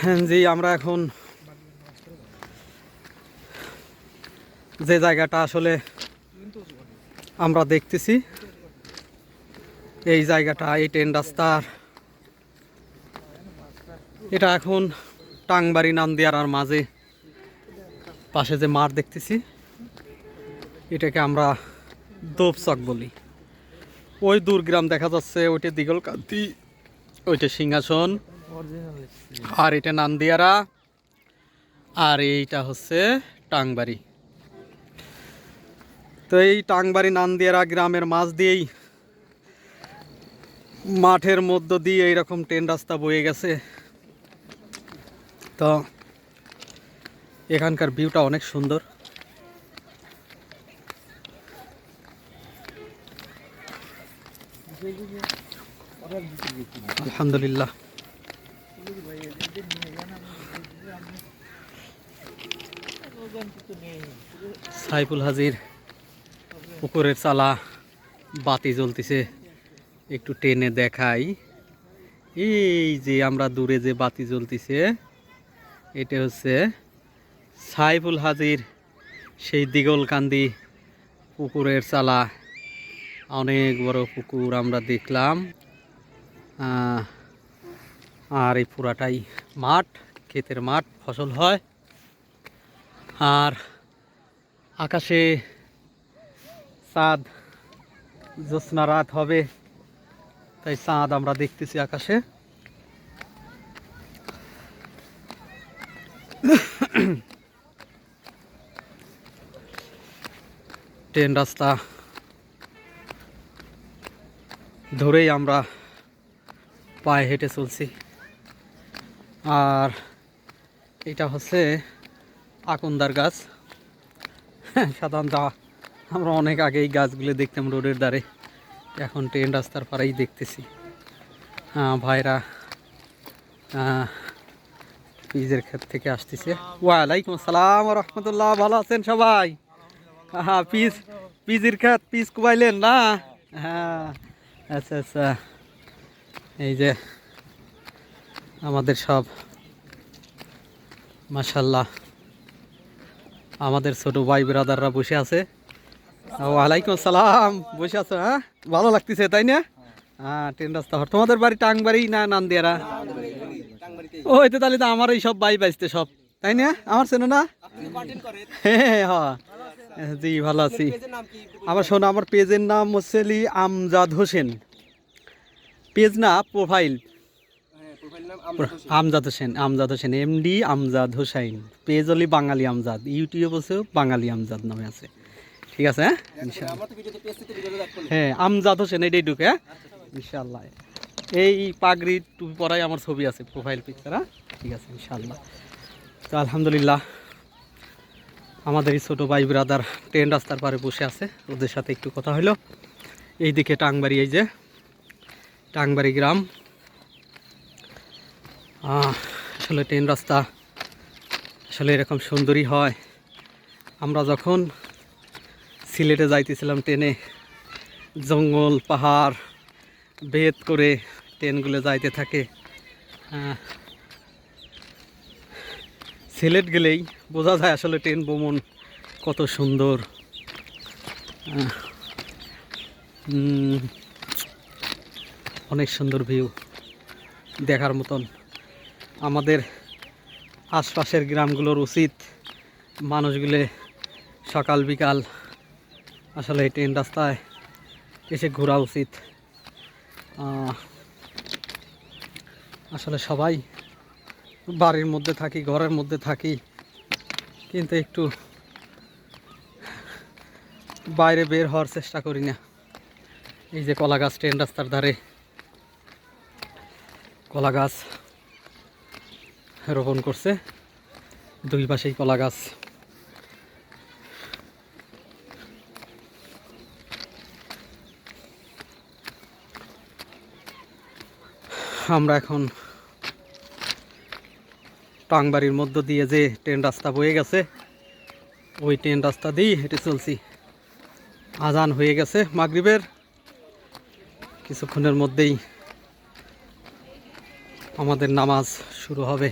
হ্যাঁ, জি আমরা এখন যে জায়গাটা আসলে আমরা দেখতেছি এই জায়গাটা এই ট্রেন রাস্তার। এটা এখন টাংবাড়ি নান্দিয়ারার মাঝে পাশে যে মাঠ দেখতেছি এটাকে আমরা দোপচক বলি। ওই দূর গ্রাম দেখা যাচ্ছে ওইটা দিগলকান্তি ওইটা সিংহাসন। আর এটা নান্দিয়ারা। আর এইটা হচ্ছে টাংবাড়ি। তো এই টাংবাড়ি নান্দিয়ারা গ্রামের মাঝ দিয়েই মাঠের মধ্য দিয়ে এইরকম ট্রেন রাস্তা বয়ে গেছে। তো এখানকার ভিউটা অনেক সুন্দর। আলহামদুলিল্লাহ। সাইফুল হাজির, পুকুরের চালা, বাতি জ্বলতেছে। একটু টেনে দেখাই। এই যে আমরা দূরে যে বাতি জ্বলতেছে, এটা হচ্ছে সাইফুল হাজির, সেই দিগলকান্দি পুকুরের চালা। অনেক বড় পুকুর আমরা দেখলাম। আর এই পুরাটাই মাঠ, ক্ষেতের মাঠ, ফসল হয়। আর আকাশে চাঁদ জ্যোৎস্না রাত হবে, তাই চাঁদ আমরা দেখতেছি আকাশে। ট্রেন রাস্তা ধরেই আমরা পায়ে হেঁটে চলছি। আর এটা হচ্ছে আকন্দার গাছ। সাধারণত আমরা অনেক আগে এই গাছগুলো দেখতাম রোডের ধারে। এখন ট্রেন রাস্তার পাড়েই দেখতেছি। ভাইরা পিজের ক্ষেত থেকে আসতেছে। ওয়ালাইকুম আসসালাম রহমতুল্লাহ, ভালো আছেন সবাই? হ্যাঁ পিস পিজির ক্ষেত, পিস কুবাইলেন না? হ্যাঁ আচ্ছা আচ্ছা। এই যে আমাদের সব, মাশাল্লাহ, আমাদের ছোট ভাই ব্রাদাররা বসে আছে। ওয়ালাইকুম আসসালাম বসে আছো হ্যাঁ? ভালো লাগতেছে, তাই না? হ্যাঁ ট্রেন রাস্তা হর তোমাদের বাড়ি টাংবাড়ি না নান্দিয়ারা? ওই তো তাহলে তো আমার এই সব বাই বাইসতে সব, তাই না? আমার চেনো না? হ্যাঁ হ্যাঁ। জি, ভালো আছি। আমার শোনো, আমার পেজের নাম হচ্ছে আমজাদ হোসেন। পেজ না profile Amjad Hossain. Amjad Hossain MD Amjad Hossain. Page হলি বাঙালি আমজাদ। ইউটিউব হচ্ছেও বাঙালি আমজাদ নামে আছে। ঠিক আছে হ্যাঁ? হ্যাঁ আমজাদ হোসেন এটাই ঢুকে হ্যাঁ? ইনশাল্লাহ। এই পাগড়ি টুপি পরাই আমার ছবি আছে প্রোফাইল পিকচার হ্যাঁ? ঠিক আছে ইনশাল্লাহ। তো আলহামদুলিল্লাহ আমাদের এই ছোটো ভাই ব্রাদার ট্রেন রাস্তার পারে বসে আছে। ওদের সাথে একটু কথা হলো। এইদিকে টাংবাড়ি এই যে টাংবাড়ি গ্রাম। আসলে ট্রেন রাস্তা আসলে এরকম সুন্দরী হয়। আমরা যখন সিলেটে যাইতেছিলাম ট্রেনে, জঙ্গল, পাহাড় ভেদ করে ট্রেনগুলো যাইতে থাকে। সিলেট গেলেই বোঝা যায় আসলে ট্রেন ভ্রমণ কত সুন্দর। অনেক সুন্দর ভিউ দেখার মতন। আমাদের আশপাশের গ্রামগুলোর উচিত মানুষগুলো সকাল, বিকাল আসলে এই ট্রেন রাস্তায় এসে ঘোরা উচিত। আসলে সবাই বাড়ির মধ্যে থাকি, ঘরের মধ্যে থাকি, কিন্তু একটু বাইরে বের হওয়ার চেষ্টা করি না। এই যে কলা গাছ ট্রেন রাস্তার ধারে কলা গাছ রোপণ করছে। দুই পাশেই কলা গাছ। আমরা এখন টাংবাড়ির মধ্য দিয়ে যে ট্রেন রাস্তা বয়ে গেছে, ওই ট্রেন রাস্তা দিয়েই হেঁটে চলছি। আজান হয়ে গেছে মাগরিবের। কিছুক্ষণের মধ্যেই আমাদের নামাজ শুরু হবে।